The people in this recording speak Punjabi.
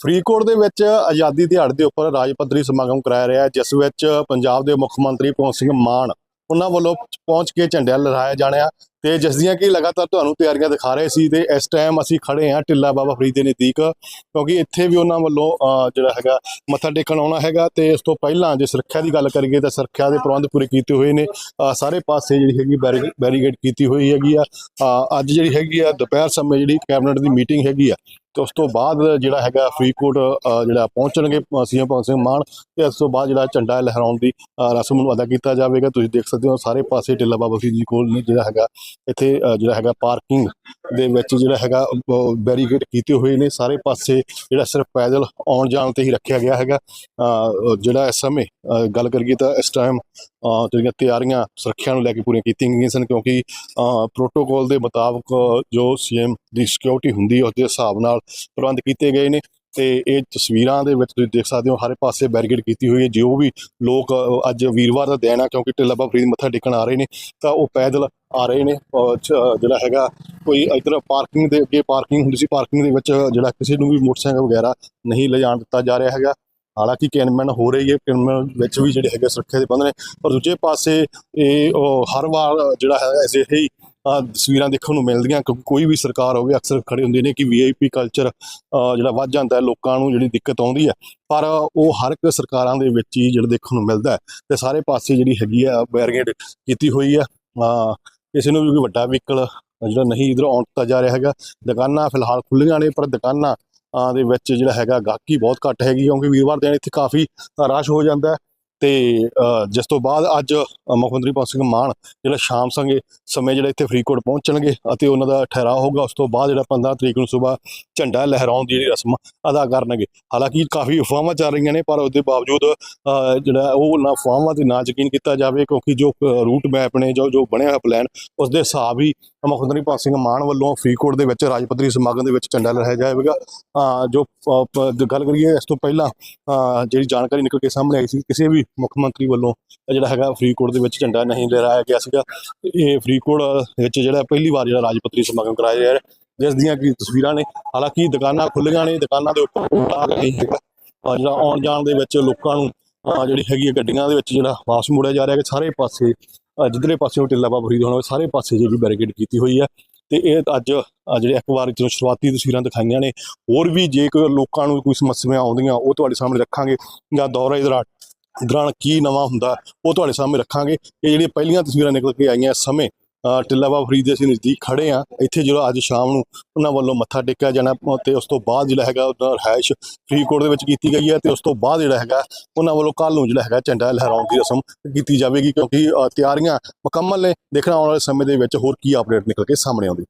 ਫਰੀਦਕੋਟ ਦੇ ਵਿੱਚ ਆਜ਼ਾਦੀ ਦਿਹਾੜੇ ਦੇ ਉੱਪਰ ਰਾਜ ਪੱਧਰੀ ਸਮਾਗਮ ਕਰਾਇਆ ਰਿਹਾ ਹੈ, ਜਿਸ ਵਿੱਚ ਪੰਜਾਬ ਦੇ ਮੁੱਖ ਮੰਤਰੀ ਭਗਵੰਤ ਸਿੰਘ ਮਾਨ ਉਹਨਾਂ ਵੱਲੋਂ ਪਹੁੰਚ ਕੇ ਝੰਡਾ ਲਹਿਰਾਇਆ ਜਾਣਿਆ ਤੇ ਜਿਸ ਦੀਆਂ ਕਿ ਲਗਾਤਾਰ ਤੁਹਾਨੂੰ ਤਿਆਰੀਆਂ ਦਿਖਾ ਰਹੇ ਸੀ ਤੇ ਇਸ ਟਾਈਮ ਅਸੀਂ ਖੜੇ ਹਾਂ ਟਿੱਲਾ ਬਾਬਾ ਫਰੀਦ ਦੇ ਨਜ਼ਦੀਕ, ਕਿਉਂਕਿ ਇੱਥੇ ਵੀ ਉਹਨਾਂ ਵੱਲੋਂ ਜਿਹੜਾ ਹੈਗਾ, ਮੱਥਾ ਟੇਕਣ ਆਉਣਾ ਹੈਗਾ ਤੇ ਇਸ ਤੋਂ ਪਹਿਲਾਂ ਜੇ ਸੁਰੱਖਿਆ ਦੀ ਗੱਲ ਕਰੀਏ ਤਾਂ ਸੁਰੱਖਿਆ ਦੇ ਪ੍ਰਬੰਧ ਪੂਰੇ ਕੀਤੇ ਹੋਏ ਨੇ। ਸਾਰੇ ਪਾਸੇ ਜਿਹੜੀ ਹੈਗੀ ਬੈਰੀ- ਬੈਰੀਗੇਡ ਕੀਤੀ ਹੋਈ ਹੈਗੀ ਆ। ਅੱਜ ਜਿਹੜੀ ਹੈਗੀ ਆ, ਦੁਪਹਿਰ ਸਮੇਂ ਜਿਹੜੀ ਕੈਬਨਿਟ ਦੀ ਮੀਟਿੰਗ ਹੈਗੀ ਆ, ਤੇ ਉਸ ਤੋਂ ਬਾਅਦ ਜਿਹੜਾ ਹੈਗਾ ਫਰੀਦਕੋਟ ਜਿਹੜਾ ਪਹੁੰਚਣਗੇ ਸੀਐਮ ਭਗਵੰਤ ਸਿੰਘ ਮਾਨ ਤੇ ਇਸ ਤੋਂ ਬਾਅਦ ਜਿਹੜਾ ਝੰਡਾ ਲਹਿਰਾਉਣ ਦੀ ਰਸਮ ਨੂੰ ਅਦਾ ਕੀਤਾ ਜਾਵੇਗਾ। ਤੁਸੀਂ ਦੇਖ ਸਕਦੇ ਹੋ ਸਾਰੇ ਪਾਸੇ ਟਿੱਲਾ ਬਾਬਾ ਫਰੀਦ ਜੀ ਕੋਲ ਜਿਹੜਾ ਹੈਗਾ ਇੱਥੇ ਜਿਹੜਾ ਹੈਗਾ ਪਾਰਕਿੰਗ ਦੇ ਵਿੱਚ ਜਿਹੜਾ ਹੈਗਾ ਬੈਰੀਗੇਡ ਕੀਤੇ ਹੋਏ ਨੇ। ਸਾਰੇ ਪਾਸੇ ਜਿਹੜਾ ਸਿਰਫ ਪੈਦਲ ਆਉਣ ਜਾਣ ਤੇ ਹੀ ਰੱਖਿਆ ਗਿਆ ਹੈਗਾ। ਅਹ, ਜਿਹੜਾ ਇਸ ਸਮੇਂ ਅਹ, ਗੱਲ ਕਰੀਏ ਤਾਂ ਇਸ ਟਾਈਮ ਜਿਹੜੀਆਂ ਤਿਆਰੀਆਂ ਸੁਰੱਖਿਆ ਨੂੰ ਲੈ ਕੇ ਪੂਰੀਆਂ ਕੀਤੀਆਂ ਗਈਆਂ ਸਨ ਕਿਉਂਕਿ ਪ੍ਰੋਟੋਕੋਲ ਦੇ ਮੁਤਾਬਕ ਜੋ ਸੀਐਮ ਦੀ ਸਿਕਿਉਰਿਟੀ ਹੁੰਦੀ ਹੈ ਉਸ ਦੇ ਹਿਸਾਬ ਨਾਲ ਪ੍ਰਬੰਧ ਕੀਤੇ ਗਏ ਨੇ। ਤੇ ਇਹ ਤਸਵੀਰਾਂ ਦੇ ਵਿੱਚ ਤੁਸੀਂ ਦੇਖ ਸਕਦੇ ਹੋ ਹਰ ਪਾਸੇ ਬੈਰੀਕੇਡ ਕੀਤੀ ਹੋਈ ਹੈ। ਜੋ ਵੀ ਲੋਕ ਅੱਜ ਵੀਰਵਾਰ ਦਾ ਦਿਨ ਆ, ਕਿਉਂਕਿ ਟਿੱਲਾ ਬਾਬਾ ਫਰੀਦ ਮੱਥਾ ਟੇਕਣ ਆ ਰਹੇ ਨੇ, ਤਾਂ ਉਹ ਪੈਦਲ ਆ ਰਹੇ ਨੇ। ਜਿਹੜਾ ਹੈਗਾ, ਕੋਈ ਇਧਰ ਪਾਰਕਿੰਗ ਦੇ ਅੱਗੇ ਪਾਰਕਿੰਗ ਹੁੰਦੀ ਸੀ, ਪਾਰਕਿੰਗ ਦੇ ਵਿੱਚ ਜਿਹੜਾ ਕਿਸੇ ਨੂੰ ਵੀ ਮੋਟਰਸਾਈਕਲ ਵਗੈਰਾ ਨਹੀਂ ਲਿਜਾਣ ਦਿੱਤਾ ਜਾ ਰਿਹਾ ਹੈਗਾ। ਹਾਲਾਂਕਿ ਕੈਨਮੈਨ ਹੋ ਰਹੀ ਹੈ ਕੈਨਮੈਨ ਵਿੱਚ ਵੀ ਜਿਹੜੇ ਹੈਗੇ ਸੁਰੱਖਿਆ ਦੇ ਬੰਦ ਨੇ। ਪਰ ਦੂਜੇ ਪਾਸੇ ਇਹ ਹਰ ਵਾਰ ਜਿਹੜਾ ਹੈ ਐਸੇ ਹੀ ਤਸਵੀਰਾਂ ਦੇਖਣ ਨੂੰ ਮਿਲਦੀਆਂ, ਕਿਉਂਕਿ ਕੋਈ ਵੀ ਸਰਕਾਰ ਹੋਵੇ, ਅਕਸਰ ਖੜੇ ਹੁੰਦੇ ਨੇ ਕਿ ਵੀਆਈਪੀ ਕਲਚਰ ਜਿਹੜਾ ਵੱਧ ਜਾਂਦਾ ਲੋਕਾਂ ਨੂੰ ਜਿਹੜੀ ਦਿੱਕਤ ਆਉਂਦੀ ਹੈ। ਪਰ ਉਹ ਹਰ ਇੱਕ ਸਰਕਾਰਾਂ ਦੇ ਵਿੱਚ ਹੀ ਜਿਹੜਾ ਦੇਖਣ ਨੂੰ ਮਿਲਦਾ ਹੈ ਤੇ ਸਾਰੇ ਪਾਸੇ ਜਿਹੜੀ ਹੈਗੀ ਆ ਬੈਰੀਗੇਡ ਕੀਤੀ ਹੋਈ ਆ ਕਿਸੇ ਨੂੰ ਵੀ ਕੋਈ ਵੱਡਾ ਵਹੀਕਲ ਜਿਹੜਾ ਨਹੀਂ ਇਧਰ ਆਉਣ ਦਿੱਤਾ ਜਾ ਰਿਹਾ ਹੈਗਾ। ਦੁਕਾਨਾਂ ਫਿਲਹਾਲ ਖੁੱਲੀਆਂ ਨੇ, ਪਰ ਦੁਕਾਨਾਂ ਦੇ ਵਿੱਚ ਜਿਹੜਾ ਹੈਗਾ ਗਾਹਕੀ ਬਹੁਤ ਘੱਟ ਹੈਗੀ, ਕਿਉਂਕਿ ਵੀਰਵਾਰ ਦਿਨ ਇੱਥੇ ਕਾਫੀ ਰਸ਼ ਹੋ ਜਾਂਦਾ ਤੇ ਅ, ਜਿਸ ਤੋਂ ਬਾਅਦ ਅੱਜ ਮੁੱਖ ਮੰਤਰੀ ਭਗਵੰਤ ਸਿੰਘ ਮਾਨ ਜਿਹੜਾ ਸ਼ਾਮ ਸੰਗੇ ਸਮੇਂ ਜਿਹੜਾ ਇੱਥੇ ਫਰੀਦਕੋਟ ਪਹੁੰਚਣਗੇ ਅਤੇ ਉਹਨਾਂ ਦਾ ਠਹਿਰਾਅ ਹੋਊਗਾ ਉਸ ਤੋਂ ਬਾਅਦ ਜਿਹੜਾ 15 ਤਰੀਕ ਨੂੰ ਸਵੇਰ ਝੰਡਾ ਲਹਿਰਾਉਣ ਦੀ ਜਿਹੜੀ ਰਸਮ ਅਦਾ ਕਰਨਗੇ। ਹਾਲਾਂਕਿ ਕਾਫੀ ਅਫਵਾਹਾਂ ਚੱਲ ਰਹੀਆਂ ਨੇ ਪਰ ਉਸ ਬਾਵਜੂਦ ਜਿਹੜਾ ਉਹ ਨਾ ਅਫਵਾਹਾਂ ਤੇ ਨਾ ਯਕੀਨ ਕੀਤਾ ਜਾਵੇ ਕਿਉਂਕਿ ਜੋ ਰੂਟ ਮੈਪ ਨੇ ਜੋ ਜੋ ਬਣਿਆ ਹੋਇਆ ਪਲਾਨ ਉਸ ਦੇ ਹਿਸਾਬ ਹੀ ਮੁੱਖ ਮੰਤਰੀ ਭਗਵੰਤ ਸਿੰਘ ਮਾਨ ਵੱਲੋਂ ਫਰੀਦਕੋਟ ਦੇ ਵਿੱਚ ਰਾਜਪੱਤਰੀ ਸਮਾਗਮ ਦੇ ਵਿੱਚ ਝੰਡਾ ਲਹਿਰਾਇਆ ਜਾਵੇਗਾ। ਜੋ ਗੱਲ ਕਰੀਏ ਇਸ ਤੋਂ ਪਹਿਲਾਂ ਅ, ਜਿਹੜੀ ਜਾਣਕਾਰੀ ਨਿਕਲ ਕੇ ਸਾਹਮਣੇ ਆਈ ਸੀ ਕਿਸੇ ਵੀ ਮੁੱਖ ਮੰਤਰੀ ਵੱਲੋਂ ਜਿਹੜਾ ਹੈਗਾ ਫਰੀਦਕੋਟ ਦੇ ਵਿੱਚ ਝੰਡਾ ਨਹੀਂ ਲਹਿਰਾਇਆ ਗਿਆ ਸੀਗਾ। ਇਹ ਫਰੀਦਕੋਟ ਵਿੱਚ ਜਿਹੜਾ ਪਹਿਲੀ ਵਾਰ ਜਿਹੜਾ ਰਾਜਪੱਤਰੀ ਸਮਾਗਮ ਕਰਾਇਆ ਜਾ ਰਿਹਾ ਜਿਸ ਦੀਆਂ ਕੀ ਤਸਵੀਰਾਂ ਨੇ? ਹਾਲਾਂਕਿ ਦੁਕਾਨਾਂ ਖੁੱਲੀਆਂ ਨੇ, ਦੁਕਾਨਾਂ ਦੇ ਉੱਪਰ ਲਾਗ ਨਹੀਂ ਹੈਗਾ। ਜਿਹੜਾ ਆਉਣ ਜਾਣ ਦੇ ਵਿੱਚ ਲੋਕਾਂ ਨੂੰ ਜਿਹੜੀ ਹੈਗੀ ਹੈ ਗੱਡੀਆਂ ਦੇ ਵਿੱਚ ਜਿਹੜਾ ਵਾਪਸ ਮੋੜਿਆ ਜਾ ਰਿਹਾ ਕਿ ਸਾਰੇ ਪਾਸੇ ਜਿੱਧਰੇ ਪਾਸੇ ਉਹ ਟਿੱਲਾ ਬਾਬਾ ਫਰੀਦ ਹੋਣਾ, ਸਾਰੇ ਪਾਸੇ ਜਿਹੜੀ ਬੈਰੀਕੇਡ ਕੀਤੀ ਹੋਈ ਹੈ ਤੇ ਇਹ ਅੱਜ ਜਿਹੜੇ ਇੱਕ ਵਾਰ ਜਦੋਂ ਸ਼ੁਰੂਆਤੀ ਤਸਵੀਰਾਂ ਦਿਖਾਈਆਂ ਨੇ, ਹੋਰ ਵੀ ਜੇ ਕੋਈ ਲੋਕਾਂ ਨੂੰ ਕੋਈ ਸਮੱਸਿਆਵਾਂ ਆਉਂਦੀਆਂ, ਉਹ ਤੁਹਾਡੇ ਸਾਹਮਣੇ ਰੱਖਾਂਗੇ ਜਾਂ ਦੌਰੇ ਦੌਰਾਨ ਦੌਰਾਨ ਕੀ ਨਵਾਂ ਹੁੰਦਾ, ਉਹ ਤੁਹਾਡੇ ਸਾਹਮਣੇ ਰੱਖਾਂਗੇ। ਇਹ ਜਿਹੜੀਆਂ ਪਹਿਲੀਆਂ ਤਸਵੀਰਾਂ ਨਿਕਲ ਕੇ ਆਈਆਂ ਸਮੇਂ ਟਿੱਲਾ ਬਾਬਾ ਫਰੀਦ ਦੇ ਅਸੀਂ ਨਜ਼ਦੀਕ ਖੜੇ ਆ ਇੱਥੇ ਜਿਹੜਾ ਅੱਜ ਸ਼ਾਮ ਨੂੰ ਉਹਨਾਂ ਵੱਲੋਂ ਮੱਥਾ ਟੇਕਿਆ ਜਾਣਾ ਤੇ ਉਸ ਤੋਂ ਬਾਅਦ ਜਿਹੜਾ ਹੈਗਾ ਉਹਦਾ ਰਿਹਾਇਸ਼ ਫਰੀਦਕੋਟ ਦੇ ਵਿੱਚ ਕੀਤੀ ਗਈ ਹੈ ਤੇ ਉਸ ਤੋਂ ਬਾਅਦ ਜਿਹੜਾ ਹੈਗਾ ਉਹਨਾਂ ਵੱਲੋਂ ਕੱਲ ਨੂੰ ਜਿਹੜਾ ਹੈਗਾ ਝੰਡਾ ਲਹਿਰਾਉਣ ਦੀ ਰਸਮ ਕੀਤੀ ਜਾਵੇਗੀ ਕਿਉਂਕਿ ਤਿਆਰੀਆਂ ਮੁਕੰਮਲ ਨੇ। ਦੇਖਣਾ ਆਉਣ ਵਾਲੇ ਸਮੇਂ ਦੇ ਵਿੱਚ ਹੋਰ ਕੀ ਅਪਡੇਟ ਨਿਕਲ ਕੇ ਸਾਹਮਣੇ ਆਉਂਦੀ।